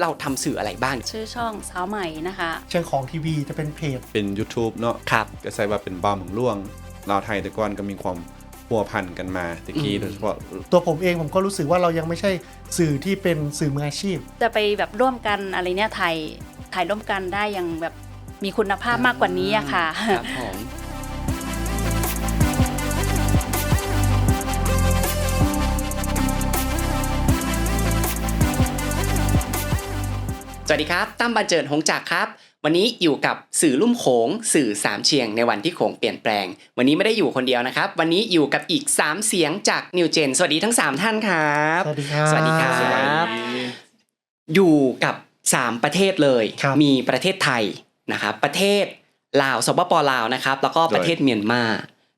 เราทำสื่ออะไรบ้าง ชื่อช่องสาวใหม่นะคะ เชียงของทีวีจะเป็นเพจ เป็น YouTube เนาะครับ ก็ใส่ว่าเป็นบ้าเมืองล่วงลาวไทยแต่ก่อนก็มีความพัวพันกันมาตะกี้อืมโดยเฉพาะตัวผมเองผมก็รู้สึกว่าเรายังไม่ใช่สื่อที่เป็นสื่อมืออาชีพ จะไปแบบร่วมกันอะไรเนี่ยถ่ายถ่ายร่วมกันได้อย่างแบบมีคุณภาพมากกว่านี้อะค่ะ ครับผม สวัสดีครับ ตั้มบันเจิดหงจักรครับ วันนี้อยู่กับสื่อลุ่มโขง สื่อสามเชียงในวันที่โขงเปลี่ยนแปลง วันนี้ไม่ได้อยู่คนเดียวนะครับ วันนี้อยู่กับอีก 3 เสียงจากนิวเจน สวัสดีทั้ง 3 ท่านครับ สวัสดีครับสวัสดีครับสวัสดีอยู่กับ 3 ประเทศเลยครับมีประเทศไทยนะครับ ประเทศลาวสปปลาวนะครับ แล้วก็ประเทศเมียนมา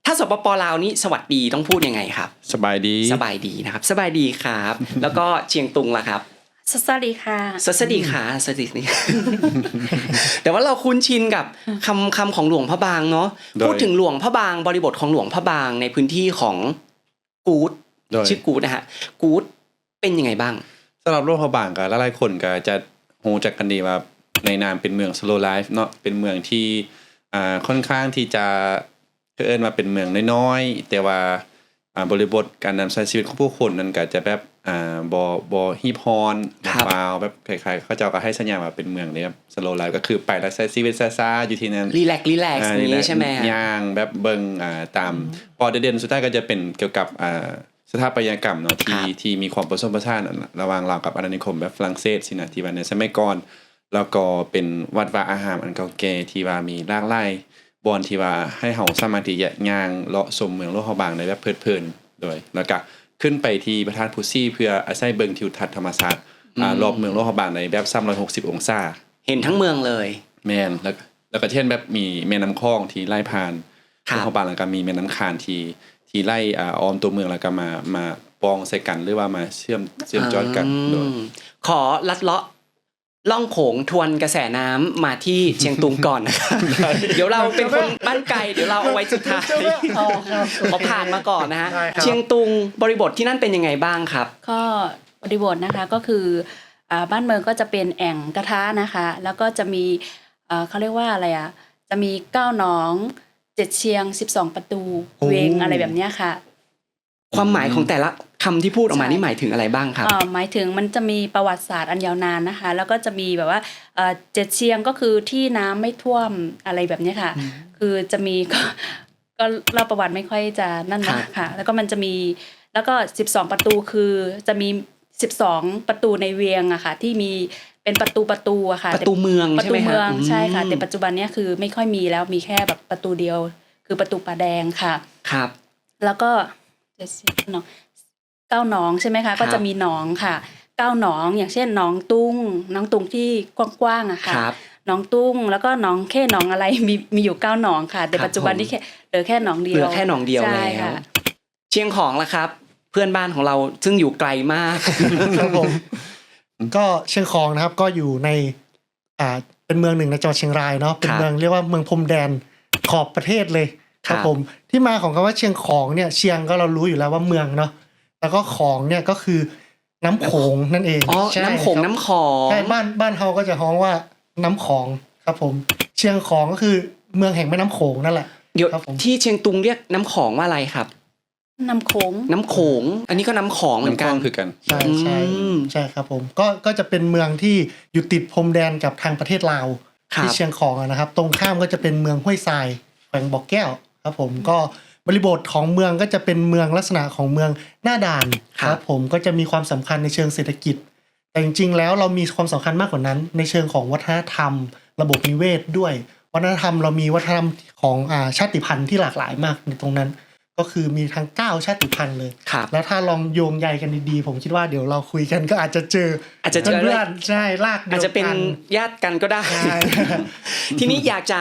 ถ้าสปปลาวนี้สวัสดีต้องพูดยังไงครับ สบายดี สบายดีนะครับ สบายดีครับ แล้วก็เชียงตุงล่ะครับ สวัสดีค่ะสวัสดีค่ะสวัสดีนี่แต่ว่าเราคุ้นชินกับคำคำของหลวงพระบางเนาะโดยพูดถึงหลวงพระบางบริบทของหลวงพระบางในพื้นที่ของกูดโดยชื่อกูดนะฮะกูดเป็นยังไงบ้างสำหรับโลกพระบางกับหลายๆคนก็จะโหจักกันดีว่าในนามเป็นเมือง slow life เนาะเป็นเมืองที่อ่าค่อนข้างที่จะเอิ้นมาเป็นเมืองน้อยๆแต่ว่าอ่า บริบทการดำเนินชีวิตของผู้คนนั้นก็จะแบบอ่าบ่บ่ฮีพรคบ่รับฟาวแบบคล้ายๆเขาเจ้าก็ให้สัญญาว่าเป็นเมืองนี้ครับ slow life ก็คือไปแล้วใช้ชีวิตซ่าๆอยู่ที่นั่นรีแลกซ์รีแลกซ์อ่านี้แหละใช่ไหมฮะย่างแบบเบิงอ่าตามพอเด่นๆสุดท้ายก็จะเป็นเกี่ยวกับอ่าสถาปัตยกรรมเนาะที่ที่มีความผสมผสานระหว่างลาวกับอาณานิคมแบบฝรั่งเศสสินะที่ว่าในสมัยก่อนแล้วก็เป็นวัดวาอาหารอันเก่าแก่ที่ว่ามีหลากหลาย บอนที่ว่าให้เฮาสามารถที่จะย่างเลาะชมเมืองโลกเฮาบางได้แบบเพลิดเพลินโดยแล้วก็ขึ้นไปที่พระธาตุพุซี่เพื่ออาศัยเบิงทิวทัศน์ธรรมศาสตร์อ่ารอบเมืองโลกเฮาบางในแบบ360 องศา เห็นทั้งเมืองเลยแมนแล้วก็แล้วก็เช่นแบบมีแม่น้ำคลองที่ไล่ผ่านครับเข้าบางแล้วก็มีแม่น้ำคานที่ที่ไล่อ่าออมตัวเมืองแล้วก็มามาปองใส่กันหรือว่ามาเชื่อมเชื่อมจอยกันโดยอืมขอลัดเลาะ ล่องโขงทวนกระแสน้ำมาที่เชียงตุงก่อนนะครับเดี๋ยวเราเป็นคนบ้านไกลเดี๋ยวเราเอาไว้สุดท้ายเอาครับขอผ่านมาก่อนนะฮะได้ครับเชียงตุงบริบทที่นั่นเป็นยังไงบ้างครับ ก็บริบทนะคะก็คืออ่าบ้านเมืองก็จะเป็นแอ่งกระทะนะคะ แล้วก็จะมีอ่าเขาเรียกว่าอะไรอะจะมีเก้าหนองเจ็ดเชียง12ประตูโอ้เวงอะไรแบบเนี้ยค่ะ ความหมายของแต่ละ คำที่พูดออกมาใช่นี่หมายถึงอะไรบ้างครับอ่าหมายถึงมันจะมีประวัติศาสตร์อันยาวนานนะคะ แล้วก็จะมีแบบว่าเอ่อเจ็ดเชียงก็คือที่น้ำไม่ท่วมอะไรแบบเนี้ยค่ะ คือจะมีก็ก็เล่าประวัติไม่ค่อยจะนั่นครันะบค่ะ แล้วก็มันจะมีแล้วก็12ประตูคือจะมี12ประตูในเวียงอะค่ะ ที่มีเป็นประตูประตูอะค่ะ ประตูเมืองประใช่ตูไหมฮะเมืองใช่ค่ะ แต่อืมปัจจุบันเนี้ยคือไม่ค่อยมีแล้วมีแค่แบบประตูเดียว คือประตูป่าแดงค่ะ ครับ แล้วก็เจ็ดสิบหนอง เก้าหนองใช่ไหมคะ ก็จะมีหนองค่ะเก้าหนองอย่างเช่นหนองตุ้งหนองตุ้งที่กว้างๆอะคค่ะรับหนองตุ้งแล้วก็หนองแค่หนองอะไรมีมีอยู่เก้าหนองค่ะ แต่ครับปัจจุบันผมนี้แค่เหลือแค่หนองเดียวเหลือแค่หนองเดียวใช่แล้วค่ะเชียงของล่ะครับ เพื่อนบ้านของเราซึ่งอยู่ไกลมากครับผมก็เชียงของนะครับก็อยู่ในอ่าเป็นเมืองหนึ่งในจังหวัดเชียงรายเนาะเป็นครับเมืองเรียกว่าเมืองพรมแดนขอบประเทศเลยคครัรับบผมที่มาของคำว่าเชียงของเนี่ยเชียงก็เรารู้อยู่แล้วว่าเมืองเนาะ แล้วก็ของเนี่ยก็คือน้ำโขงนั่นเองอ๋อใช่น้ำโขงครับน้ำของใช่บ้านบ้านเฮาก็จะฮ้องว่าน้ำของครับผม เชียงของก็คือเมืองแห่งแม่น้ำโขงนั่นแหละเดี๋ยวครับผม ที่เชียงตุงเรียกน้ำของว่าอะไรครับน้ำโขงน้ำโขง อันนี้ก็น้ำของเหมือนน้ำคกัลอน งคือกัน ใช่ใช่อืม ใช่ครับผมก็ก็จะเป็นเมืองที่อยู่ติดพรมแดนกับทางประเทศลาวครับที่เชียงของอะนะครับ ตรงข้ามก็จะเป็นเมืองห้วยทรายแขวงบ่อแก้วครับผมก็ บริบทของเมืองก็จะเป็นเมืองลักษณะของเมืองหน้าด่านครับผมก็จะมีความสำคัญในเชิงเศรษฐกิจ แต่จริงๆแล้วเรามีความสำคัญมากกว่านั้น ในเชิงของวัฒนธรรม ระบบนิเวศด้วย วัฒนธรรมเรามีวัฒนธรรมของอ่าชาติพันธุ์ที่หลากหลายมากในตรงนั้น ก็คือมีทั้งเก้าชาติพันธุ์เลยครับแล้วถ้าลองโยงใยกันดีๆผมคิดว่าเดี๋ยวเราคุยกันก็อาจจะเจออาจจะเจอเพื่อนๆใช่ลากเดียวอาจจะเป็นกันญาติกันก็ได้ใช่ทีนี้อยากจะ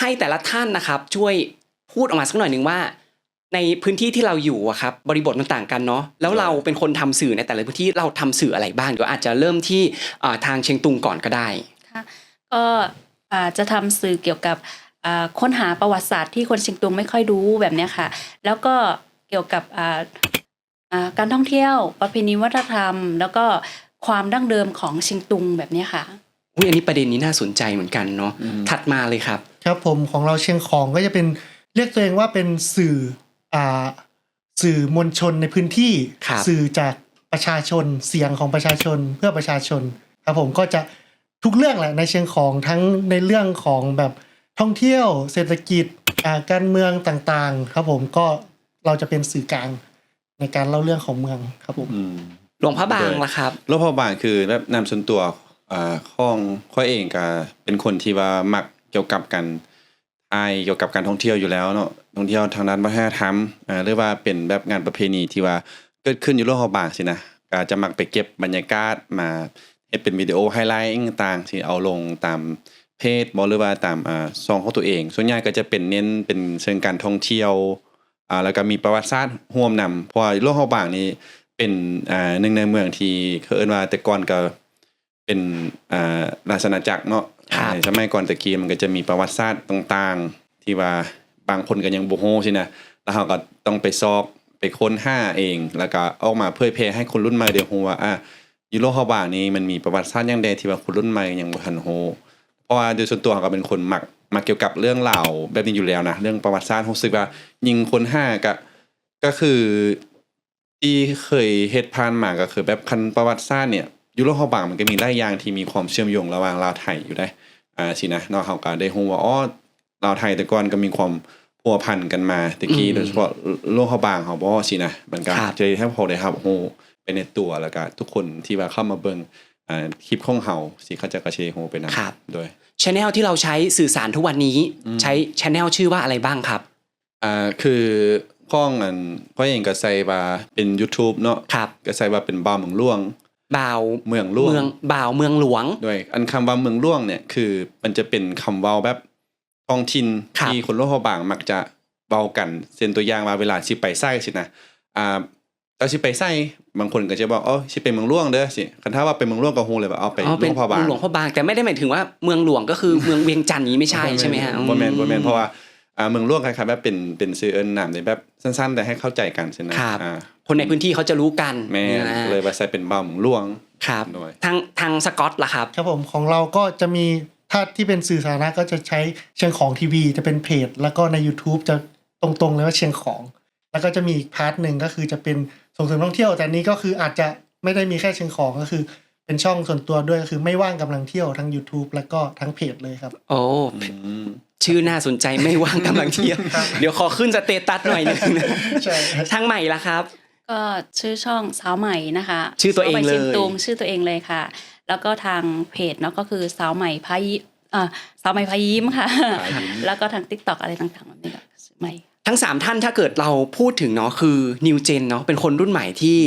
ให้แต่ละท่านนะครับช่วย พูดออกมาสักหน่อยหนึ่งว่า ในพื้นที่ที่เราอยู่อะครับบริบทมันต่างกันเนาะแล้วเราเป็นคนทำสื่อในแต่ละพื้นที่เราทำสื่ออะไรบ้างเดี๋ยวอาจจะเริ่มที่อ่าทางเชียงตุงก่อนก็ได้ค่ะก็อ่าจะทำสื่อเกี่ยวกับอ่าค้นหาประวัติศาสตร์ที่คนเชียงตุงไม่ค่อยรู้แบบเนี้ยค่ะ แล้วก็เกี่ยวกับอ่าอ่าการท่องเที่ยวประเพณีวัฒนธรรม แล้วก็ความดั้งเดิมของเชียงตุงแบบเนี้ยค่ะอุ้ยอันนี้ประเด็นนี้น่าสนใจเหมือนกันเนาะอืมถัดมาเลยครับ ครับผมของเราเชียงของก็จะเป็น เรียกตัวเองว่าเป็นสื่ออ่าสื่อมวลชนในพื้นที่ ครับ สื่อจากประชาชนเสียงของประชาชนเพื่อประชาชนครับผมก็จะทุกเรื่องแหละในเชียงของทั้งในเรื่องของแบบท่องเที่ยวเศรษฐกิจอ่าการเมืองต่างๆ ครับผมก็เราจะเป็นสื่อกลางในการเล่าเรื่องของเมืองครับผม อืม หลวงพระบางล่ะครับโลกพอบางคือแบบนำส่วนตัวอ่าของข้อยเองก็เป็นคนที่ว่ามักเกี่ยวกับการ อายเกี่ยวกับการท่องเที่ยวอยู่แล้วเนาะท่องเที่ยวทางด้านวัฒนธรรมอ่าหรือว่าเป็นแบบงานประเพณีที่ว่าเกิดขึ้นอยู่โลกพอบางสินะก็จะมักไปเก็บบรรยากาศมาเฮ็ดเป็นวิดีโอไฮไลท์ต่างๆที่เอาลงตามเพจบ่หรือว่าตามอ่าซองของตัวเอง ส่วนใหญ่ก็จะเป็นเน้นเป็นเชิงการท่องเที่ยวอ่าแล้วก็มีประวัติศาสตร์ร่วมนำเพราะว่าโลกพอบางนี้เป็นอ่าหนึ่งในเมืองที่เขาเอิ้นว่าแต่ก่อนก็เป็นอ่าราชอาจักรเนาะ ในสมัยก่อนตะกี้มันก็จะมีประวัติศาสตร์ต่างๆ ที่ว่าบางคนก็ยังบ่ฮู้สินะแล้วเราก็ต้องไปซอกไปค้นห้าเอง แล้วก็ออกมาเผยแพร่ให้คนรุ่นใหม่ได้ฮู้ว่าอะยูโรเฮาบางนี้มันมีประวัติศาสตร์อย่างใดที่ว่าคนรุ่นใหม่ยังบ่ทันฮู้เพราะว่าโดยส่วนตัวเราก็เป็นคนมักมักเกี่ยวกับเรื่องราแบบนี้อยู่แล้วนะเรื่องประวัติศาสตร์รู้สึกว่า ยิงคนห้าก็ก็คือที่เคยเฮ็ดผ่านมาก็คือแบบคันประวัติศาสตร์เนี่ยยุโรปเขาบางมันก็มีหลายอย่างที่มีความเชื่อมโยงระหว่างลาวไทยอยู่ได้ อ่าสินะเนาะเฮาก็ได้ฮู้ว่าอ๋อลาวไทยแต่ก่อนก็มีความพัวพันกันมาตะกี้อืมโดยเฉพาะโลกเขาบางเขาบ่สินะมันก็ครับจะได้ให้พอได้ครับฮู้ไปในตัวแล้วก็ทุกคนที่ว่าเข้ามาเบิ่งอ่าคลิปของเฮาสิเขาจะกระเชฮู้ไปนํครับโดยชแนลที่เราใช้สื่อสารทุกวันนี้ใช้ชแนลชื่อว่าอะไรบ้างครับอ่าคือข้องอันข้อยเองก็ใส่ว่าเป็น YouTube เนาะครับก็ใส่ว่าเป็นบ้าวเมืองหลวง บ่าวเมืองหลวงเมืองบ่าวเมืองหลวงด้วยอันคำว่าเมืองหล่วงเนี่ยคือ มันจะเป็นคำเว้าแบบท้องถิ่นครับที่คนโลกเขาบางมักจะเว้ากันเช่นตัวอย่างว่าเวลาสิไปไส้สินะอ่าตอนสิไปไส้บางคนก็จะบอกอ๋อสิไปเมืองหล่วงเด้อสิคันถ้าว่าไปเมืองหล่วงก็ฮู้เลยว่าเอาไปอ๋อโลเป็นกพอบางเมืองหลวงพ่อบางแต่ไม่ได้หมายถึงว่าเมืองหลวงก็คือเมืองเวียงจันทร์นี้ไม่ใช่ใช่ไหมฮะบ่แม่นบ่แม่นเพราะว่าอ่าเมืองหล่วงคล้ายๆแบบเป็นเป็นชื่อเอิ้นนามในแบบสั้นๆ แต่ให้เข้าใจกันใช่นะครับอ่า คนในพื้นที่เขาจะรู้กันแม่นอ่าเลยว่าใส่เป็นบ้าวเมืองหล่วงครับหน่อยทางทางสกอตล่ะครับครับผมของเราก็จะมีถ้าที่เป็นสื่อสาธารณะก็จะใช้เชียงของทีวีจะเป็นเพจ แล้วก็ใน YouTube จะตรงๆเลยว่าเชียงของ แล้วก็จะมีอีกพาร์ทหนึ่งก็คือจะเป็นส่งเสริมท่องเที่ยวแต่อันนี้ก็คืออาจจะไม่ได้มีแค่เชียงของก็คือเป็นช่องส่วนตัวด้วยก็คือไม่ว่างกำลังเที่ยวทั้ง YouTube แล้วก็ทั้งเพจเลยครับ โอ้อืมชื่อน่าสนใจไม่ว่างกำลังเที่ยว เดี๋ยวขอขึ้นสเตตัสหน่อยหนึงนะใช่ทางใหม่ล่ะครับ ก็ชื่อช่องสาวใหม่นะคะชื่อตัวเองเลยสาใหม่ชียตุงชื่อตัวเองเลยค่ะ แล้วก็ทางเพจเนาะก็คือสาวใหม่พายิอ่าสาวใหม่พายิ้มค่ะพายิ้มแล้วก็ทาง t ิ k t o k อะไรต่างๆแบบนี้ก็ชื่อใหม่ ทั้งสามท่านถ้าเกิดเราพูดถึงเนาะคือนิวเจนเนาะเป็นคนรุ่นใหม่ที่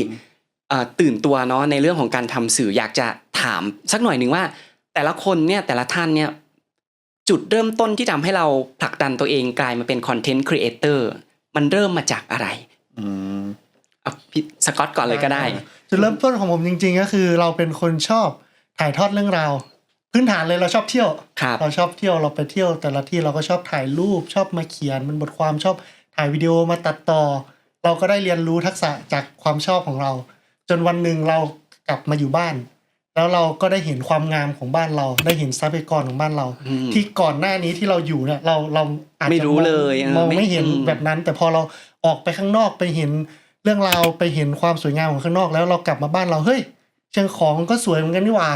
เอ่อตื่นตัวเนาะในเรื่องของการทำสื่ออยากจะถามสักหน่อยหนึ่งว่า แต่ละคนเนี่ยแต่ละท่านเนี่ยจุดเริ่มต้นที่ทำให้เราผลักดันตัวเองกลายมาเป็นคอนเทนต์ครีเอเตอร์มันเริ่มมาจากอะไร อืมเอา พี่สกอตก่อนเลยก็ได้จุดเริ่มต้นของผมจริง ๆ ก็คือ เราเป็นคนชอบถ่ายทอดเรื่องราวพื้นฐานเลยเราชอบเที่ยวครับเราชอบเที่ยวเราไปเที่ยว แต่ละที่เราก็ชอบถ่ายรูปชอบมาเขียนมันบทความชอบถ่ายวิดีโอมาตัดต่อ เราก็ได้เรียนรู้ทักษะจากความชอบของเรา จนวันหนึ่งเรากลับมาอยู่บ้าน แล้วเราก็ได้เห็นความงามของบ้านเรา ได้เห็นทรัพยากรของบ้านเราอืมที่ก่อนหน้านี้ที่เราอยู่เนี่ยเราเราอาจจะไม่รู้องเลยเออมองไม่ไม่เห็นอืมแบบนั้น แต่พอเราออกไปข้างนอกไปเห็นเรื่องราวไปเห็นความสวยงามของข้างนอกแล้วเรากลับมาบ้านเราเฮ้ยเชียงของก็สวยเหมือนกันนี่หว่า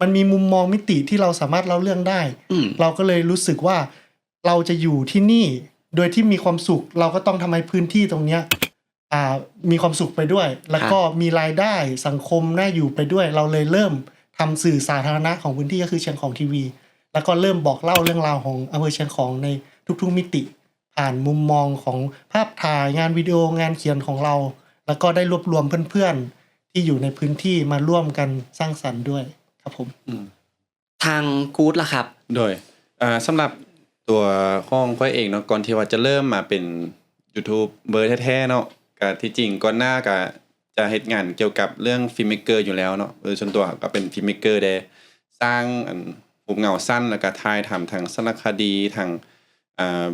มันมีมุมมองมิติที่เราสามารถเล่าเรื่องได้อืมเราก็เลยรู้สึกว่าเราจะอยู่ที่นี่โดยที่มีความสุขเราก็ต้องทำให้พื้นที่ตรงเนี้ยอ่ามีความสุขไปด้วย แล้วก็มีรายได้สังคมน่าอยู่ไปด้วย เราเลยเริ่มทำสื่อสาธารณะของพื้นที่ก็คือเชียงของทีวี แล้วก็เริ่มบอกเล่าเรื่องราวของอำเภอเชียงของในทุกๆมิติ ผ่านมุมมองของภาพถ่ายงานวิดีโองานเขียนของเรา แล้วก็ได้รวบรวมเพื่อนๆ ที่อยู่ในพื้นที่มาร่วมกันสร้างสรรค์ด้วยครับผมทางกู๊ดล่ะครับ โดยอ่าสำหรับตัวข้องข้อยเองเนาะก่อนที่ว่าจะเริ่มมาเป็น YouTube เบอร์แท้ๆเนาะก็ที่จริงก่อนหน้าก็จะเฮ็ดงานเกี่ยวกับเรื่องฟิล์มเมกเกอร์อยู่แล้วเนาะโดยส่วนตัวก็เป็นฟิล์มเมกเกอร์ได้สร้างอันรูปเงาสั้นแล้วก็ถ่ายทำทางสารคดีทางอ่า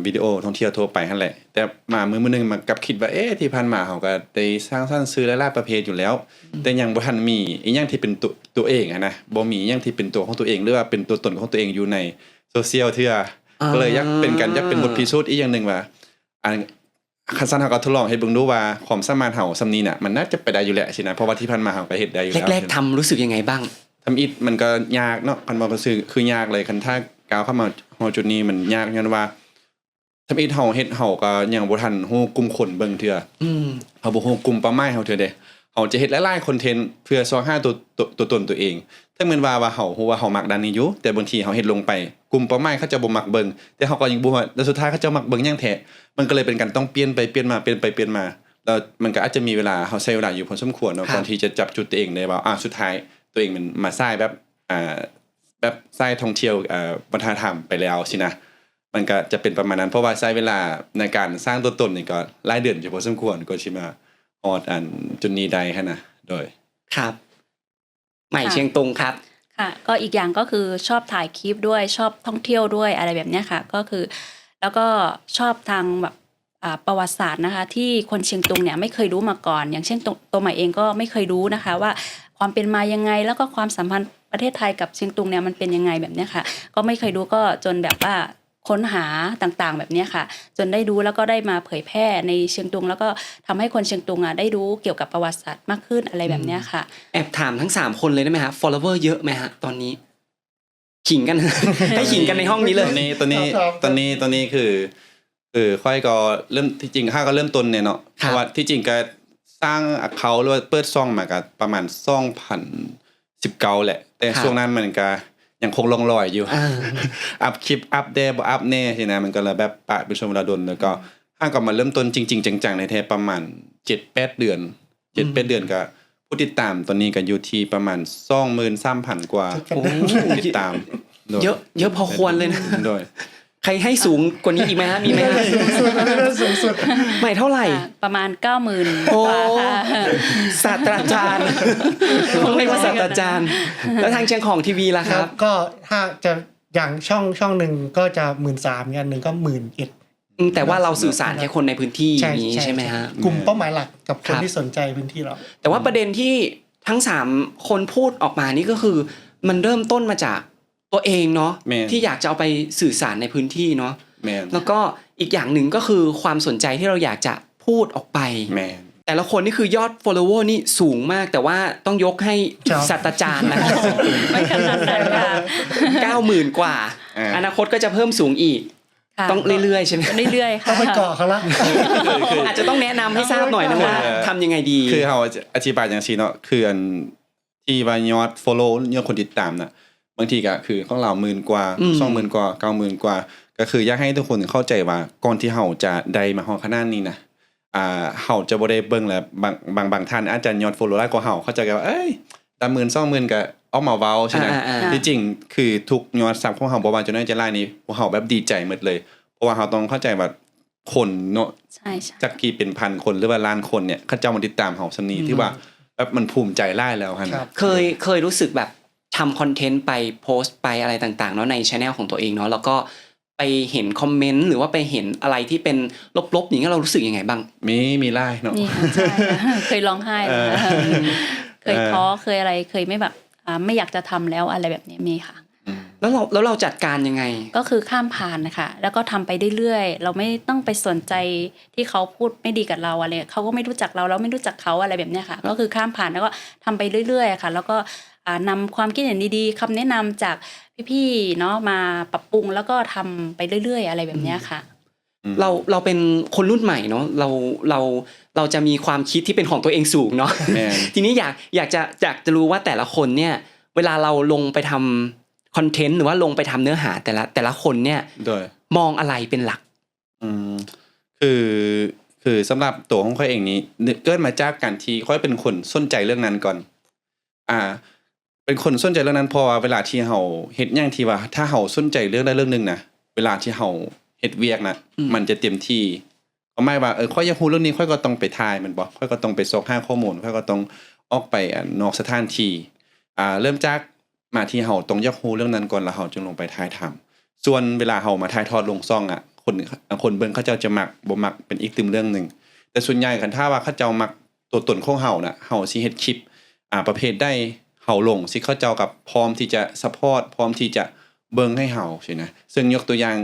วิดีโอท่องเที่ยวทั่วไปนั่นแหละ แต่มามื้อมื้อหนึงมันกลับคิดว่าเอ๊ะที่ผ่านมาเขาก็ได้สร้างสรรค์สื่อหลายๆประเภทอยู่แล้ว แต่ยังบ่ทันมีอีหยังที่เป็นตัวตัวเองอะนะบ่มีอีหยังที่เป็นตัวของตัวเองหรือว่าเป็นตัวตนของตัวเองอยู่ในโซเชียลเทื่ออาก็เลยอยากเป็นกันอยากเป็นบทพิสูจน์อีกอย่างหนึงว่าอันคันซันเฮาก็ทดลองเฮ็ดเบิ่งดูว่าความสามารถเฮาซำนี้น่ะมันน่าจะไปได้อยู่แหละสินะเพราะว่าที่ผ่านมาเฮาก็เฮ็ดได้อยู่แล้วแรกๆทำรู้สึกยังไงบ้างทำอิฐมันก็ยากเนาะคันว่าก็คือคือยากเลยคันถ้าก้าวเข้ามาฮอจุดนี้มันยากยันว่า ทำอิฐเฮาเฮ็ดเฮาก็ยังบ่ทันฮู้กลุ่มคนเบิ่งเทื่ออืมเฮาบ่ฮู้กลุ่มเป้าหมายเฮาเทื่อเด้เฮาจะเฮ็ดหลายๆคอนเทนต์เพื่อซอหาตัวตัวตัวตนตัวเองถ้าแม่นว่าว่าเฮาฮู้ว่าเฮามักด้านนี้อยู่แต่บางทีเฮาเฮ็ดลงไปกลุ่มเป้าหมายเขาจะบ่มักเบิ่งแต่เฮาก็ยังบ่ว่าแล้วสุดท้ายเขาจะมักเบิ่งหยังแท้มันก็เลยเป็นการต้องเปลี่ยนไปเปลี่ยนมาเปลี่ยนไปเปลี่ยนมาแล้วมันก็อาจจะมีเวลาเฮาใช้เวลาอยู่พอสมควรเนาะครับก่อนที่จะจับจุดตัวเองได้ว่าอ่าสุดท้ายตัวเองมันมาสร้างแบบอ่าแบบสายท่องเที่ยวเอ่อวัฒนธรรมไปแล้วสินะ มันก็จะเป็นประมาณนั้น เพราะว่าใช้เวลาในการสร้างตัวตนนี่ก็หลายเดือนอยู่พอสมควรก็ชิมาฮอดอันจุดนี้ได้ค่ะนะโดยครับ ใหม่ค่ะเชียงตุงครับค่ะก็อีกอย่างก็คือชอบถ่ายคลิปด้วยชอบท่องเที่ยวด้วยอะไรแบบเนี้ยค่ะ ก็คือ แล้วก็ชอบทางแบบอ่าประวัติศาสตร์นะคะ ที่คนเชียงตุงเนี่ยไม่เคยรู้มาก่อน อย่างเช่นตัวตัวใหม่เองก็ไม่เคยรู้นะคะ ว่าความเป็นมายังไงแล้วก็ความสัมพันธ์ประเทศไทยกับเชียงตุงเนี่ยมันเป็นยังไงแบบเนี้ยค่ะ ก็ไม่เคยรู้ก็จนแบบว่า ค้นหาต่างๆ แบบเนี้ยค่ะ จนได้รู้แล้วก็ได้มาเผยแพร่ในเชียงตุง แล้วก็ทำให้คนเชียงตุงอะได้รู้เกี่ยวกับประวัติศาสตร์มากขึ้นอะไรแบบเนี้ยค่ะ แอบถามทั้งสามคนเลยได้ไหมฮะ follower เยอะไหมฮะตอนนี้ขิงกันให้ขิงกันในห้องนี้เลตยอนนี้ตอนนี้ครับตอนนี้ตอนนี้คือคือค่อยก็เริ่มที่จริงข้าก็เริ่มต้นเนี่ยเนาะครับเพราะว่าที่จริงก็สร้างเขาหรือว่าเปิดซ่องมาก็ประมาณซ่องพันสิบเก้าแหละ แต่ช่วงนั้นมันก็ ยังคงลงรอยอยู่อ่าอัพคลิปอัพเดบ่อัพแน่ใช่นะมันก็เลยแบบปะเป็นช่วงเวลาดนแล้วก็ห้างก็มาเริ่มต้นจริง ๆ จังๆในแท้ประมาณเจ็ดแปดเดือนเจ็ดแปดเดือนก็ผู้ติดตามตอนนี้ก็อยู่ที่ประมาณสองหมื่นสามพันกว่าโอ้ผู้ติดตามโดเยอะเยอะพอควรเลยนะโดย ใครให้สูงกว่านี้อีกไหมฮะมีไหมฮะสูงสุดอันนั้นสูงสุดใหม่เท่าไหร่ค่ะประมาณเก้าหมื่นโอ้กว่าค่ะศาสตราจารย์ต้องเรียกว่าศาสตราจารย์ แล้วทางเชียงของทีวีล่ะคครัรับบก็ถ้าจะอย่างช่องช่องหนึ่งก็จะหมื่นสามอีกอันหนึ่งก็หมื่นเอ็ดอืมแต่ว่าเราสื่อสารแค่คนในพื้นที่ใช่นี้ใช่ใช่ไหมฮะกลุ่มเป้าหมายหลักกับคครันบที่สนใจพื้นที่เรา แต่ว่าประเด็นที่ทั้งสามคนพูดออกมานี่ก็คือ มันเริ่มต้นมาจาก ตัวเองเนาะแม่น ที่อยากจะเอาไปสื่อสารในพื้นที่เนาะแมนแล้วก็อีกอย่างหนึ่งก็คือความสนใจที่เราอยากจะพูดออกไป แมน แต่ละคนนี่คือยอด follower นี่สูงมาก แต่ว่าต้องยกให้ครับ ศาสตราจารย์นะครับไม่ขนาดนั้นค่ะ เก้าหมื่นกว่า อนาคตก็จะเพิ่มสูงอีก ค่ะต้องเรื่อยๆใช่ไหมเรื่อยๆต้อค่ะงไปเกาะเขาละอาจจะต้องแนะนำให้ทราบหน่อยนะว่าทำยังไงดี คือเขาอธิบายอย่างซีเนาะคืออันที่ว่ายอด follow ยอดคนติดตามน่ะ บางทีก็คือของเราหมื่นกว่าอืมสองหมื่นกว่าเก้าหมื่นกว่า ก็คืออยากให้ทุกคนเข้าใจว่าก่อนที่เฮาจะได้มาฮอดขนาดนี้นะอ่าเฮาจะบ่ได้เบิ่งแล้วบางบางบางท่านอาจจะยอด follow หลายกว่าเฮาเข้าใจกันว่าเอ้ยตามหมื่นสองหมื่นก็ออกมาเว้าใช่ไหมอ่าอ่าอ่าที่จริงคือทุกยอดซับของเฮาบ่ว่าจะน้อยจะหลายนี่พวกเฮาแบบดีใจหมดเลย เพราะว่าเฮาต้องเข้าใจว่าคนเนาะใช่ใช่จักกี่เป็นพันคนหรือว่าล้านคนเนี่ยเขาเจ้ามาติดตามเฮาสำนีที่ว่าแบบมันภูมิใจไล่แล้วฮะครับเคยเคยรู้สึกแบบ ทำคอนเทนต์ไปโพสต์ไปอะไรต่างๆเนาะในช anel ของตัวเองเนาะแล้วก็ไปเห็นคอมเมนต์หรือว่าไปเห็นอะไรที่เป็นลบๆอย่างเงี้ยเรารู้สึกยังไงบ้าง มีมีไล่เนาะนี่ค่ะใช่ค่ะเคยร้องไห้เออค่ะเคยเออท้อเคยอะไรเคยไม่แบบอ่าไม่อยากจะทำแล้วอะไรแบบนี้มีค่ะแล้วเราแล้วเราจัดการยังไง ก็คือข้ามผ่านนะคะแล้วก็ทำไปเรื่อยๆเราไม่ต้องไปสนใจที่เขาพูดไม่ดีกับเราอะไรเขาก็ไม่รู้จักเราเราไม่รู้จักเขาอะไรแบบเนี้ยค่ะ ก็คือข้ามผ่านแล้วก็ทำไปเรื่อยๆค่ะ แล้วก็อ่า นำความคิดเห็นดีๆคำแนะนำจากพี่ๆเนาะมาปรับปรุงแล้วก็ทำไปเรื่อย ๆ อะไรแบบเนี้ยค่ะอืมเราเราเป็นคนรุ่นใหม่เนาะเราเราเราจะมีความคิดที่เป็นของตัวเองสูงเนาะแม่น ทีนี้อยากอยากจะอยากจะรู้ว่าแต่ละคนเนี่ย เวลาเราลงไปทำคอนเทนต์หรือว่าลงไปทำเนื้อหาแต่ละแต่ละคนเนี่ยโดยมองอะไรเป็นหลัก อืมคือคือสำหรับตัวของค่อยเองนี้เกิดมาจากการที่ค่อยเป็นคนสนใจเรื่องนั้นก่อน อ่า เป็นคนสนใจเรื่องนั้นเพราะว่าเวลาที่เฮาเฮ็ดหยังที่ว่า ถ้าเฮาสนใจเรื่องใดเรื่องหนึงนะเวลาที่เฮาเฮ็ดเวียกนะอืม มันจะเต็มที่ก็หมายว่าเออค่อยอยากรู้เรื่องนี้ค่อยก็ต้องไปทายมันบ่ค่อยก็ต้องไปซอกหาข้อมูลค่อยก็ต้องออกไปอ่านอกสถานที่อ่าเริ่มจากมาที่เฮาต้องอยากรู้เรื่องนั้นก่อนแล้วเฮาจึงลงไปทายทำส่วนเวลาเฮามาถ่ายทอดลงซ่องอะ คนคนเบิ่งเขาเจ้าจะมักบ่มักเป็นอีกตึมเรื่องหนึ่งแต่ส่วนใหญ่คันถ้าว่าเขาเจ้ามักตัวตนของเฮาน่ะเฮาสิเฮ็ดคลิป อ่าประเภทได้ เฮาลงสิเขาเจ้ากับพร้อมที่จะซัพพอร์ตพร้อมที่จะเบิ่งให้เฮาใช่นะซึ่งยกตัวอย่าง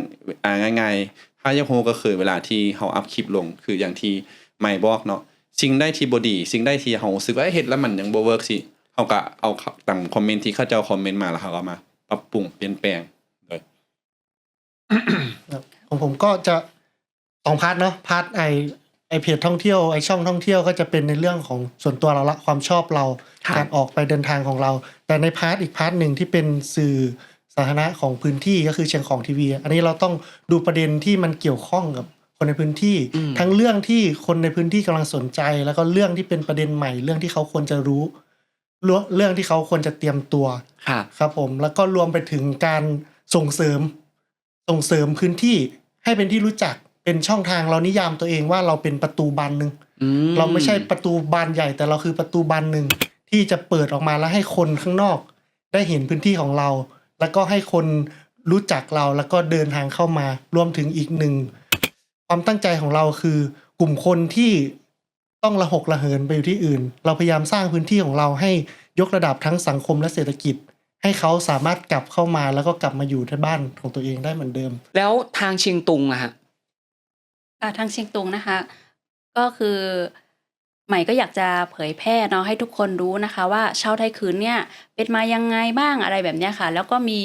อ่าง่ายๆถ้าอยากฮู้ก็คือเวลาที่เฮาอัพคลิปลง คืออย่างที่ไม่บอกเนาะสิ่งได้ที่บดี สิ่งได้ที่เฮาสึกว่าเอ้ยเฮ็ดแล้วมันยังบ่เวิร์กสิเฮาก็เอาตามคอมเมนต์ที่เขาเจ้าคอมเมนต์มาแล้วเฮาก็มา ปรับปรุงเปลี่ยนแปลงเลยของผมก็จะสองพาร์ทเนาะพาร์ทไอ ไอเพจท่องเที่ยวไอช่องท่องเที่ยวก็จะเป็นในเรื่องของส่วนตัวเราละความชอบเราครับการออกไปเดินทางของเรา แต่ในพาร์ทอีกพาร์ทหนึ่งที่เป็นสื่อสาธารณะของพื้นที่ก็คือเชียงของทีวีอันนี้เราต้องดูประเด็นที่มันเกี่ยวข้องกับคนในพื้นที่ อืม ทั้งเรื่องที่คนในพื้นที่กำลังสนใจ แล้วก็เรื่องที่เป็นประเด็นใหม่ เรื่องที่เขาควรจะรู้เรื่องเรื่องที่เขาควรจะเตรียมตัวครับครับผมแล้วก็รวมไปถึงการส่งเสริมส่งเสริมพื้นที่ให้เป็นที่รู้จัก เป็นช่องทางเรานิยามตัวเองว่าเราเป็นประตูบานหนึ่งอืเราไม่ใช่ประตูบานใหญ่ แต่เราคือประตูบานหนึ่งที่จะเปิดออกมาแล้วให้คนข้างนอก ได้เห็นพื้นที่ของเรา แล้วก็ให้คนรู้จักเราแล้วก็เดินทางเข้ามารวมถึงอีกหนึ่งความตั้งใจของเราคือกลุ่มคนที่ต้องระหกระเหินไปอยู่ที่อื่น เราพยายามสร้างพื้นที่ของเราให้ยกระดับทั้งสังคมและเศรษฐกิจ ให้เขาสามารถกลับเข้ามาแล้วก็กลับมาอยู่ที่บ้านของตัวเองได้เหมือนเดิม แล้วทางเชียงตุงอะฮะ อ่าทางเชียงตุงนะคะ ก็คือ ใหม่ก็อยากจะเผยแพร่เนาะให้ทุกคนรู้นะคะว่าชาวไทยคืนเนี่ยเป็นมายังไงบ้างอะไรแบบเนี้ยค่ะ แล้วก็มี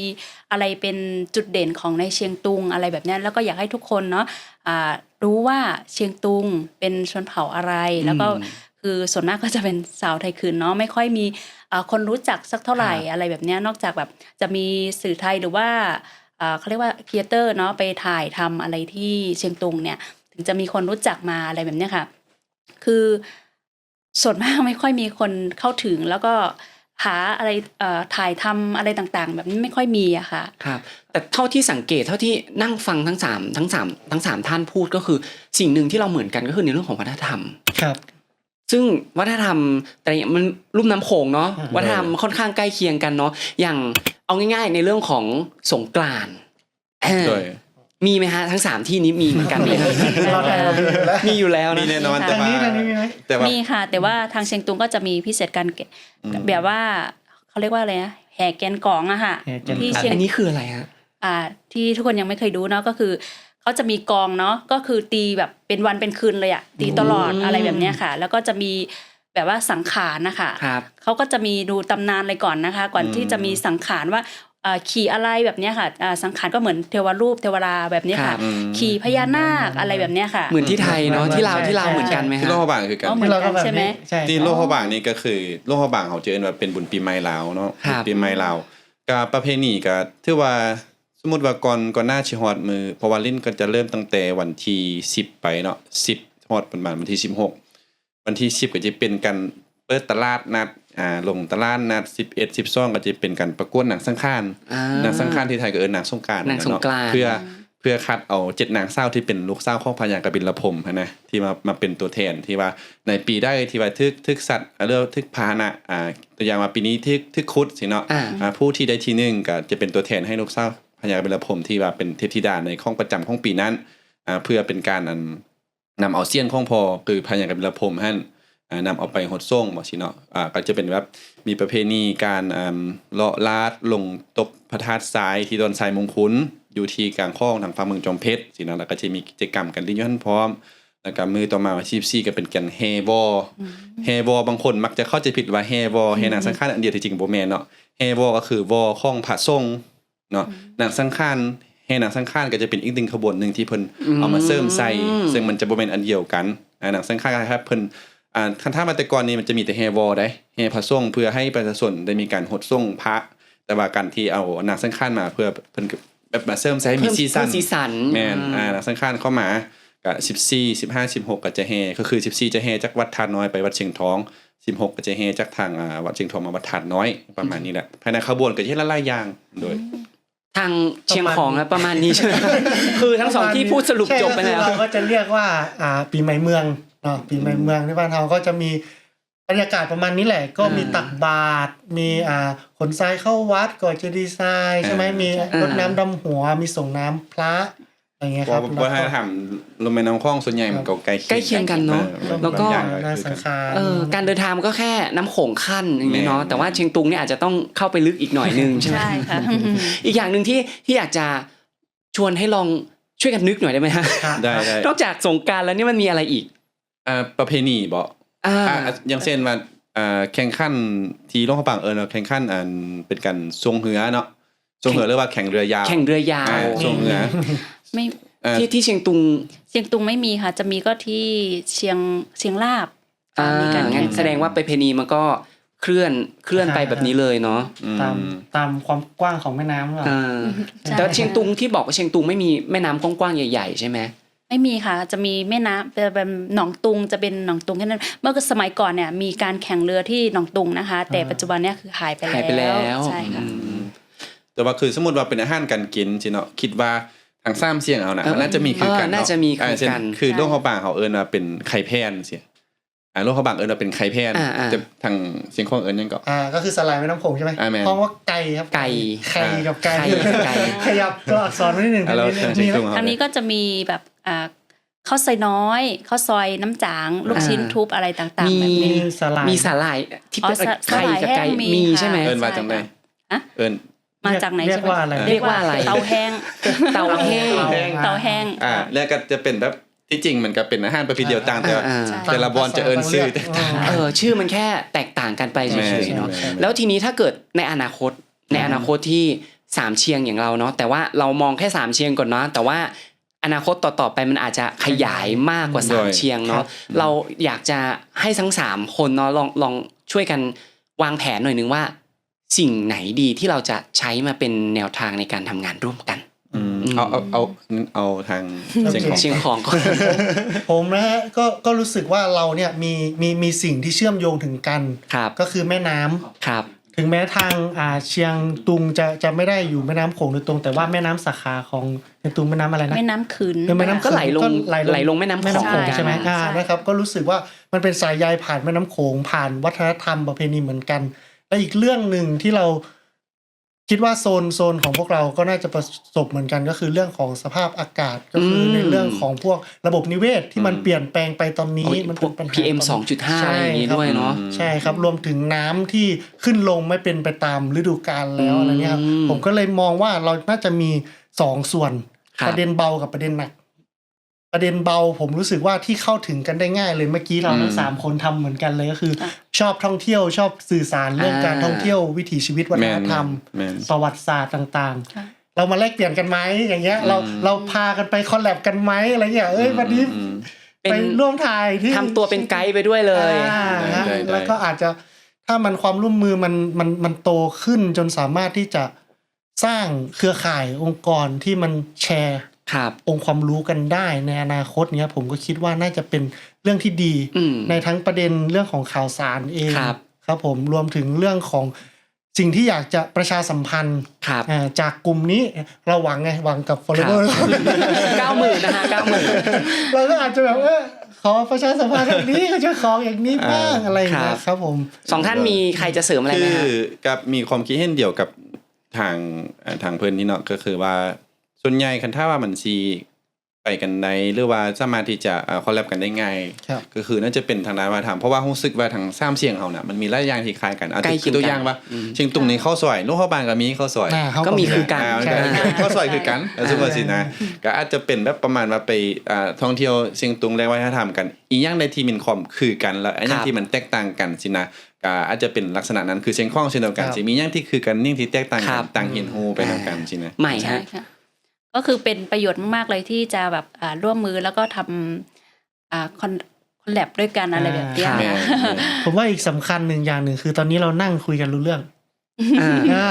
อะไรเป็นจุดเด่นของในเชียงตุงอะไรแบบเนี้ยแล้วก็อยากให้ทุกคนเนาะอ่ารู้ว่าเชียงตุงเป็นชนเผ่าอะไรแล้วก็อืมคือส่วนมากก็จะเป็นสาวไทยคืนเนาะไม่ค่อยมีอ่าคนรู้จักสักเท่าไหร่ครับอะไรแบบเนี้ยนอกจากแบบจะมีสื่อไทยหรือว่าอ่าเขาเรียกว่าครีเอเตอร์เนาะไปถ่ายทำอะไรที่เชียงตุงเนี่ยถึง จะมีคนรู้จักมาอะไรแบบเนี้ยค่ะ คือส่วนมากไม่ค่อยมีคนเข้าถึงแล้วก็หาอะไรเอ่อถ่ายทำอะไรต่างๆ แบบนี้ไม่ค่อยมีอะค่ะครับแต่เท่าที่สังเกตเท่าที่นั่งฟังทั้งสามทั้งสามทั้งสามท่านพูดก็คือ สิ่งหนึ่งที่เราเหมือนกันก็คือในเรื่องของวัฒนธรรมครับ ซึ่งวัฒนธรรมแต่อย่างมันลุ่มน้ำโขงเนาะอืมวัฒนธรรมค่อนข้างใกล้เคียงกันเนาะอย่างเอาง่าย ๆ ในเรื่องของสงกรานต์เออโดย มีไหมฮะทั้งสามที่นี้มีเหมือนกันไหมฮะเราได้เรามีอยู่แล้วมีอยู่แล้วมีนะแน่นอนมีแต่ทางว่านี้ทางนี้มีไหมแต่ว่ามีค่ะ แต่ว่าทางเชียงตุงก็จะมีพิเศษการเก็บอืมแบบว่าเขาเรียกว่าอะไรนะแห่แกนกองอะค่ะแห่แกนกองที่เชียงอันนี้คืออะไรฮะอ่า ที่ทุกคนยังไม่เคยดูเนาะก็คือเขาจะมีกองเนาะก็คือตีแบบเป็นวันเป็นคืนเลยอะตีตลอดอืมอะไรแบบเนี้ยค่ะ แล้วก็จะมีแบบว่าสังขารนะคะครับเขาก็จะมีดูตำนานเลยก่อนนะคะ ก่อนอืมที่จะมีสังขารว่าเอ่อ ขี่อะไรแบบเนี้ยค่ะอ่าสังขารก็เหมือนเทวรูปเทวราแบบเนี้ยครัค่ะบอืมขี่พญานาคอะไรแบบเนี้ยค่ะ เหมือนที่ไทยเนาะที่ลาวที่ลาวเหมือนกันไหมที่ฮะโลกพระบางคือกันอ๋อเหมือนกันใช่ไหมใช่ที่โลกพระบางนี่ก็คือโลกพระบางเขาเจอว่าเป็นบุญปีใหม่ลาวเนาะครับุบญปีใหม่ลาวกับประเพณีก็ถือว่าสมมุติว่าก่อนก่อนหน้าชิฮอดมือเพราะว่าลิ้นก็จะเริ่มตั้งแต่วันที่10ไปเนาะ10ฮอดประมาณวันที่16วันที่10ก็จะเป็นการเปิดตลาดนัด อ่าลงตลาดนัด11 12ก็จะเป็นการประกวดหนังสังฆานอ่าหนังสังฆานที่ไทยก็เอิ้นหนังสงกรานต์หนังสงกรานต์เพื่อเพื่อคัดเอาเจ็ดนางเศร้าที่เป็นลูกเศร้าของพญากบิลพรหมหั้นนะที่มามาเป็นตัวแทนที่ว่าในปีได้ที่ว่าทึกทึกสัตว์อ่าเรียกว่าทึกพาหนะอ่าตัวอย่างมาปีนี้ทึกทึกคุดสิเนาะอ่าอ่าผู้ที่ได้ที่หนึ่งก็จะเป็นตัวแทนให้ลูกเศร้าพญากบิลพรหมที่ว่าเป็นเทพธิดาในข้องประจำของปีนั้นอ่าเพื่อเป็นการอันนำเอาเสี้ยนของพอคือพญากบิลพรหมหั่นอ่านำเอาไปหดส่งบ่สิเนาะอ่าก็จะเป็นแบบมีประเพณีการอ่าเลาะลาดลงตบพระธาตุทรายที่ดอนทรายมงคุนอยู่ที่กลางคลองทางฝั่งเมืองจอมเพชรสิเนาะแล้วก็จะมีกิจกรรมกันลิ้นย้อนพร้อมแล้วก็มือต่อมาวันที่14ก็เป็นกันแฮวอแฮวอบางคนมักจะเข้าใจผิดว่าแฮวอแฮนางสังขารอันเดียวที่จริงบ่แม่นเนาะแฮวอก็คือวอของพระทรงเนาะนางสังขารแฮนางสังขารก็จะเป็นอีกหนึ่งขบวนหนึ่งที่เพิ่นเอามาเสริมใส่อืมซึ่งมันจะบ่แม่นอันเดียวกันอ่านางสังขารครับเพิ่น อ่าคันถ้ามาแต่ก่อนนี้มันจะมีแต่แฮวอได้แฮพระทรงเพื่อให้ประชาชนได้มีการหดทรงพระ แต่ว่าการที่เอานางสังขารมาเพื่อเพิ่นก็แบบมาเสริมใส่ให้มีเพิ่มซีซัเพิ่นมสีสันแม่นอ่านักสังขารเข้ามาก็14 15 16ก็จะแห่ก็คือ14จะแห่จากวัดทานน้อยไปวัดเชียงทอง16ก็จะแห่จากทางอ่าวัดเชียงทองมาวัดทานน้อยประมาณนี้แหละภายในขบวนก็จะเฮ็ดละลายอย่างโดยทางเชียงของครับประมาณนี้ใช่ไหมคือทั้งสองที่พูดสรุปจบไปแล้วใช่ก็คือเราก็จะเรียกว่าอ่าปีใหม่เมือง เนาะปีใหม่เมืองที่บ้านเราก็จะมีบรรยากาศประมาณนี้แหละ ก็มีอ่าตักบาตรมีอ่าขนทรายเข้าวัดก่อนจะดีไซน์ใช่ไหมอ่ามีมีรดน้ำดำหัว มีส่งน้ำพระอะไรเงี้ยเพครัราะบว่าถ้าทำลงแม่น้ำคลองส่วนใหญ่มันก็ใกล้ใกล้เคียงกันเนอะออแล้วก็บางอย่างนาคือสังคารเออการเดินทางมันก็แค่น้ำโขงขั้นอย่างเงี้ยเนาะแม่แต่ว่าเชียงตุงเนี่ยอาจจะต้องเข้าไปลึกอีกหน่อยนึงใช่ไหมใช่ค่ะอีกอย่างหนึ่งที่ที่อยากจะชวนให้ลองช่วยกันนึกหน่อยได้ไหมฮะครับได้ได้นอกจากสงกรารแล้วเนี่ยมันมีอะไรอีก อ่าประเพณีบ่อ่าอ่าอย่างเช่นว่าอ่าแข่งขันที่โลกเขาปังเออเนาะแข่งขันอันเป็นการทรงเหือเนาะทรงเหือเรียกว่าแข่งเรือยาวแข่งเรือยาวอ่าทรงเหือไม่เอ่อที่ที่เชียงตุงเชียงตุงไม่มีค่ะ จะมีก็ที่เชียงเชียงลาบอ่ามีการงั้แข่นงแสดงว่าไปเพณีมันก็เคลื่อนเคลื่อนไปแบบนี้เลยเนาะอืมตามตามความกว้างของแม่น้ำหรออ่าใช่แต่เชียงตุงที่บอกว่าเชียงตุงไม่มีแม่น้ำกว้างๆใหญ่ ๆ ใช่ไหม ไม่มีค่ะ จะมีแม่น้ำจะเป็นหนองตุงจะเป็นหนองตุงแค่นั้น เมื่อสมัยก่อนเนี่ยมีการแข่งเรือที่หนองตุงนะคะ แต่ปัจจุบันเนี่ยคือหายไปแล้วหายไปแล้วใช่ค่ะอืมแต่ว่าคือสมมติว่าเป็นอาหารการกินสิเนาะคิดว่าทางซ้ำเสียงเอานะเออมันน่าจะมีคือกันเออน่าจะมีคือกันาเช่คือโลกเขาบางเขาเอิ้นว่าเป็นไข่แพนเสีย อ่าโลกเขาบางเอิ้นว่าเป็นไข่แพนอ่าอ่าจะทางเสียงของเอิ้นยังก็อ่าก็คือสลายแม่น้ำโขงใช่ไหมอ่าแม่นเพราะว่าไก่ครับไก่ไข่กับไก่ไข่ไก่ขยับตัวอักษรไว้นิดหนึ่งอ่าเรานิดหนึ่งทางเสียมีงไหมตรงเขาทางนี้ก็จะมีแบบอ่าข้าวซอยน้อยข้าวซอยน้ำจาง ลูกชิ้นอ่าทุบอะไรต่างๆมีแบบนี้มีสลายมีสาหร่ายที่เป็นอ๋อสาไข่กับไก่สาหร่ายแห้งมีมีค่ะใช่ไหมเอิ้นว่าจังไดฮะเอิ้นมาจากไหนเรียใช่กไหมว่าอะไรเรียกว่าอะไรเตาแห้งเตาแห้งเตาแห้งเตาแห้งอ่าแล้วก็จะเป็นแบบ ที่จริงมันก็เป็นอาหารประเภทเดียวต่างแต่ว่าอ่าใช่แต่ละบอลจะเอิ้นชื่อแตกต่าง เออชื่อมันแค่แตกต่างกันไปเฉแม่ยๆเนาะแม่แล้วทีนี้ถ้าเกิดในอนาคตในอนาคตที่สามเชียงอย่างเราเนาะแต่ว่าเรามองแค่สามเชียงก่อนเนาะแต่ว่าอนาคตต่อๆไปมันอาจจะขยายมากกว่าสามเชียงเนาะเราอยากจะให้ทั้งสามคนเนาะลองลองช่วยกันวางแผนหน่อยนึงว่า สิ่งไหนดีที่เราจะใช้มาเป็นแนวทางในการทำงานร่วมกันอืม เอาเอาเอาเอาทางเสียงของเชียงของก็ผมนะฮะก็ก็รู้สึกว่าเราเนี่ยมีมีมีสิ่งที่เชื่อมโยงถึงกัน ครับ ก็คือแม่น้ำครับ ถึงแม้ทางอ่าเชียงตุงจะจะไม่ได้อยู่แม่น้ำโขงโดยตรง แต่ว่าแม่น้ำสาขาของเชียงตุงแม่น้ำอะไรนะ แม่น้ำขืน เออแม่น้ำก็ไหลลงก็ไหลลงไหลลงแม่น้ำแม่น้ำโขงคลองใช่ไหมกันอ่าใช่ นะครับก็รู้สึกว่ามันเป็นสายใยผ่านแม่น้ำโขงผ่านวัฒนธรรมประเพณีเหมือนกันและอีกเรื่องหนึ่งที่เรา คิดว่าโซนโซนของพวกเราก็น่าจะประสบเหมือนกันก็คือเรื่องของสภาพอากาศก็คืออมในเรื่องของพวกระบบนิเวศที่มันอืมเปลี่ยนแปลงไปตอนนี้โอ้ยมันพเป็วกนปัญหา PM ตอนนี้2.5อะไรอย่างงี้ด้วยเนาะใช่ครับรวมถึงน้ำที่ขึ้นลงไม่เป็นไปตามฤดูกาลแล้วอะไรเงี้ยครับอืมผมก็เลยมองว่าเราน่าจะมีสองส่วนครับประเด็นเบากับประเด็นหนัก ประเด็นเบาผมรู้สึกว่าที่เข้าถึงกันได้ง่ายเลยเมื่อกี้เราทั้งอืมสามคนทำเหมือนกันเลยก็คือค่ะชอบท่องเที่ยวชอบสื่อสารเรื่องอ่าการท่องเที่ยววิถีชีวิตวัฒแม่นนธรรมแม่นประวัติศาสตร์ต่างค่ะๆเรามาแลกเปลี่ยนกันไหมอย่างเงี้ย เราอืมเราพากันไปคอลแลบกันไหมอะไรเงี้ยเอ้ยวันนี้อืมเป็นไปร่วมถ่ายที่ทำตัวเป็นไกด์ไปด้วยเลยอ่าได้ฮะได้ได้แล้วก็อาจจะถ้ามันความร่วมมือมันมันมันโตขึ้นจนสามารถที่จะสร้างเครือข่ายองค์กรที่มันแชร์ ครับองค์ความรู้กันได้ในอนาคตเนี้ยผมก็คิดว่าน่าจะเป็นเรื่องที่ดีอืมในทั้งประเด็นเรื่องของข่าวสารเองครับครับผมรวมถึงเรื่องของสิ่งที่อยากจะประชาสัมพันธ์ครับอ่าจากกลุ่มนี้เราหวังไงหวังกับ follower เก้าหมื่นนะฮะเก้าหมื่นเราก็อาจจะแบบเออขอประชาสัมพันธ์แบบนี้ก็จะของอย่างนี้บ้างอ่าอะไรอย่างเงี้ครัยบครับผมสองท่านมีใครจะเสริมอะไรไหมคืฮะอกับมีความคิดเห็นเดียวกับทางเอ่อทางเพื่อนนี่เนาะก็คือว่า ส่วนใหญ่คันถ้าว่ามันซีไปกันได้หรือว่าสามารถที่จะคอลแลบกันได้ง่ายครับก็คือน่าจะเป็นทางด้านวัฒนธรรมเพราะว่ารู้สึกว่าทางซ้ำเสียงเขาน่ะมันมีหลายอย่างที่คล้ายกันเอาใกล้เคีคืยงอตัวอย่างว่าอืมเชียงตุงนี้ข้าวซอยลูกข้าวบางก็มีข้าวซอยอ่าเขาก็มีคือกันอ่าใช่ข้าวซอยคือกันแล้วซึ่งว่าสินะก็อาจจะเป็นแบบประมาณว่าไปอ่าท่องเที่ยวเชียงตุงและวัฒนธรรมกัน อีกอย่างในที่มันความคือกันแล้วอันอย่างที่มันแตกต่างกันสินะก็อาจจะเป็นลักษณะนั้นคือเชียงข้องเช่นเดียวกันครับสิมีอย่างที่คือกันนิ่งที่แตกต่างคกัรันบต่างเห็นโฮไปทางกันสินะใหม่ใช่ฮะค่ะ ก็คือเป็นประโยชน์มากๆเลยที่จะแบบอ่าร่วมมือแล้วก็ทำอ่าคอนคอนแลบด้วยกันอะไรแบบเนี้ยอ่าแม่ค่ะ ผมว่าอีกสำคัญหนึ่งอย่างหนึ่งคือตอนนี้เรานั่งคุยกันรู้เรื่องอ่า อ่า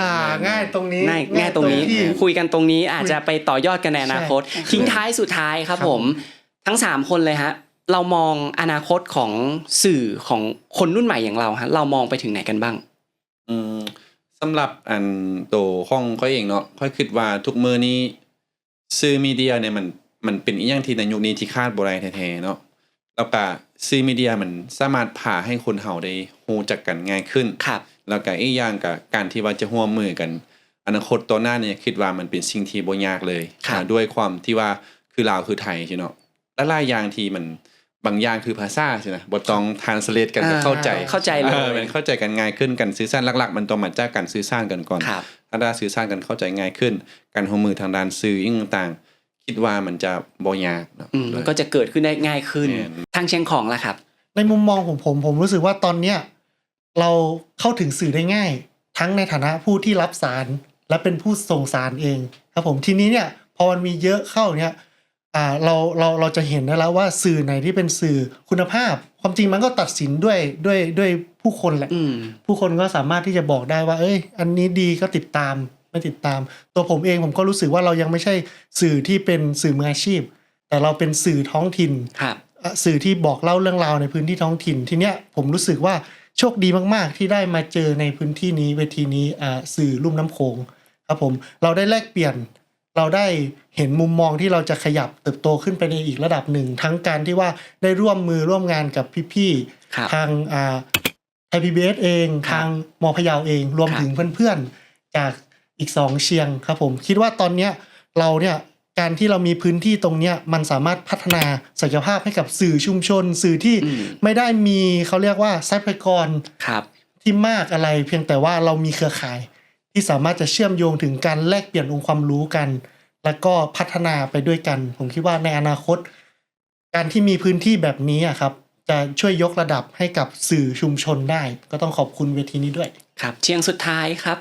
ง่ายตรงนี้ง่ายง่ายตรงนี้ที่ คุยกันตรงนี้อาจจะไปต่อยอดกันในอนาคตใช่ทิ้งท้ายสุดท้ายครับครับผผมมทั้งสามคนเลยฮะ เรามองอนาคตของสื่อของคนรุ่นใหม่อย่างเราฮะเรามองไปถึงไหนกันบ้าง อืมสำหรับอันโตห้องค่อยเองเนาะค่อยคิดว่าทุกมือนี้ สื่อมีเดียเนี่ยมันมันเป็นอีกอย่างที่ในยุคนี้ที่คาดบ่ได้แท้ๆเนาะแล้วก็สื่อมีเดียมันสามารถพาให้คนเฮาได้ฮู้จักกันง่ายขึ้นครับแล้วก็อีกอย่างกับการที่ว่าจะร่วมมือกัน อนาคตต่อหน้าเนี่ยคิดว่ามันเป็นสิ่งที่บ่ยากเลยครับอ่าด้วยความที่ว่าคือลาวคือไทยใช่เนาะและหลายอย่างที่มันบางอย่างคือภาษาใช่ไหมบ่ต้องทานสเลตกันก็อ่าเข้าใจเข้าใจเลยออมันเข้าใจกันง่ายขึ้นกันสื่อสารหลักๆ มันต้องมาจากการสื่อสารกันก่อนครับ ถ้าได้สื่อสารกันเข้าใจง่ายขึ้น การหัวมือทางด้านสื่อยิ่งต่างๆคิดว่ามันจะบ่ยากเนาะอืมมันก็จะเกิดขึ้นได้ง่ายขึ้นแม่นทางเชียงของล่ะครับ ในมุมมองของผมผมรู้สึกว่าตอนเนี้ยเราเข้าถึงสื่อได้ง่าย ทั้งในฐานะผู้ที่รับสารและเป็นผู้ส่งสารเองครับผมทีนี้เนี่ยพอมันมีเยอะเข้าเนี่ยอ่าเราเราเราจะเห็นได้แล้วว่าสื่อไหนที่เป็นสื่อคุณภาพ ความจริงมันก็ตัดสินด้วยด้วยด้วย ผู้คนแหละอืมผู้คนก็สามารถที่จะบอกได้ว่า เอ้ย อันนี้ดีก็ติดตามไม่ติดตาม ตัวผมเองผมก็รู้สึกว่าเรายังไม่ใช่สื่อที่เป็นสื่อมืออาชีพ แต่เราเป็นสื่อท้องถิ่นครับอะสื่อที่บอกเล่าเรื่องราวในพื้นที่ท้องถิ่นทีเนี้ยผมรู้สึกว่าโชคดีมากๆ ที่ได้มาเจอในพื้นที่นี้เวทีนี้อ่าสื่อลุ่มน้ำโขงครับผมเราได้แลกเปลี่ยนเราได้เห็นมุมมองที่เราจะขยับเติบโตขึ้นไปในอีกระดับหนึ่ง ทั้งการที่ว่าได้ร่วมมือร่วมงานกับพี่ครับๆทางอ่า ไทยพีบีเอสเองครับทางมอพะเยาเอง รวมครับถึงเพื่อนๆ จากอีกสองเชียงครับผมคิดว่าตอนเนี้ยเราเนี่ยการที่เรามีพื้นที่ตรงเนี้ยมันสามารถพัฒนาศักยภาพให้กับสื่อชุมชน สื่อที่อืมไม่ได้มีเขาเรียกว่าทรัพยากรครับ ที่มากอะไรเพียงแต่ว่าเรามีเครือข่าย ที่สามารถจะเชื่อมโยงถึงการแลกเปลี่ยนองค์ความรู้กัน แล้วก็พัฒนาไปด้วยกัน ผมคิดว่าในอนาคต การที่มีพื้นที่แบบนี้อะครับ จะช่วยยกระดับให้กับสื่อชุมชนได้ ก็ต้องขอบคุณเวทีนี้ด้วย ครับ เชียงสุดท้ายครับ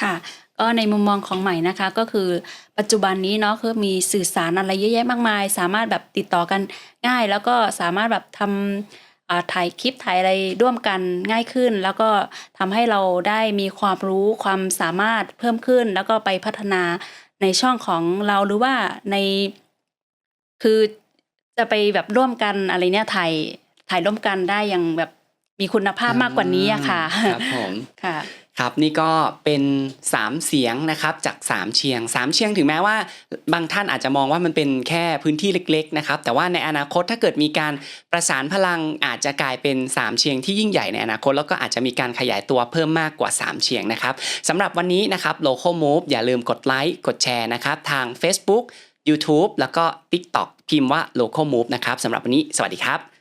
ค่ะก็ในมุมมองของใหม่นะคะก็คือปัจจุบันนี้เนาะคือมีสื่อสารอะไรเยอะแยะมากมาย สามารถแบบติดต่อกันง่าย แล้วก็สามารถแบบทำอ่าถ่ายคลิปถ่ายอะไรร่วมกันง่ายขึ้น แล้วก็ทำให้เราได้มีความรู้ความสามารถเพิ่มขึ้น แล้วก็ไปพัฒนาในช่องของเราหรือว่าในคือจะไปแบบร่วมกันอะไรเนี่ยถ่าย ถ่ายร่วมกันได้อย่างแบบมีคุณภาพมากกว่านี้อะค่ะครับผมค่ะครับนี่ก็เป็น 3 เสียงนะครับจาก 3 เชียง 3 เชียงถึงแม้ว่า บางท่านอาจจะมองว่ามันเป็นแค่พื้นที่เล็ก ๆ นะครับ แต่ว่าในอนาคตถ้าเกิดมีการประสานพลังอาจจะกลายเป็น 3 เชียงที่ยิ่งใหญ่ในอนาคตแล้วก็อาจจะมีการขยายตัวเพิ่มมากกว่า 3 เชียงนะครับสำหรับวันนี้นะครับ Local Move อย่าลืมกดไลค์กดแชร์นะครับทาง Facebook YouTube แล้วก็ TikTok พิมพ์ว่า Local Move นะครับสำหรับวันนี้ สวัสดีครับ